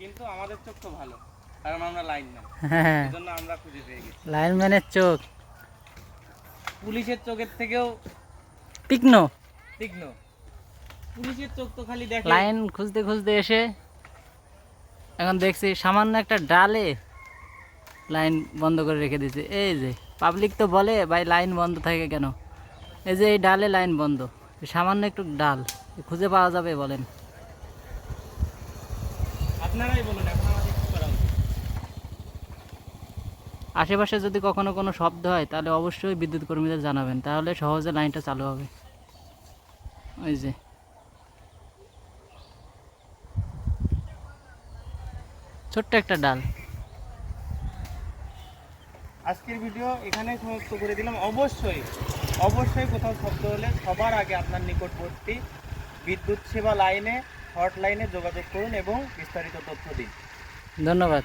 কিন্তু আমাদের চোখ তো ভালো কারণ আমরা লাইন না হ্যাঁ। এই জন্য আমরা খুঁজে পেয়ে গেছি। লাইনম্যানের চোখ। পুলিশের চোখের থেকেও তীক্ষ্ণ। তীক্ষ্ণ। পুলিশের চোখ তো খালি দেখে। লাইন খুঁজতে খুঁজতে এসে এখন দেখছি সামান্য একটা ডালে লাইন বন্ধ করে রেখে দিয়েছে। এই যে পাবলিক তো বলে ভাই লাইন বন্ধ থাকে কেন? এই যে এই ডালে লাইন বন্ধ। সামান্য একটু ডাল খুঁজে পাওয়া যাবে বলেন। আপনারাই বলুন এখন আমাদের কি করা উচিত? আশেপাশে যদি কখনো কোনো শব্দ হয় তাহলে অবশ্যই বিদ্যুৎ কর্মীদের জানাবেন। তাহলে সহজে লাইনটা চালু হবে। ওই যে। ছোট্ট একটা ডাল। আজকের ভিডিও এখানেই সমাপ্ত করে দিলাম। অবশ্যই অবশ্যই কোথাও শব্দ হলে সবার আগে আপনার নিকটবর্তী বিদ্যুৎ সেবা লাইনে হটলাইনে যোগাযোগ করুন এবং বিস্তারিত তথ্য দিন। ধন্যবাদ।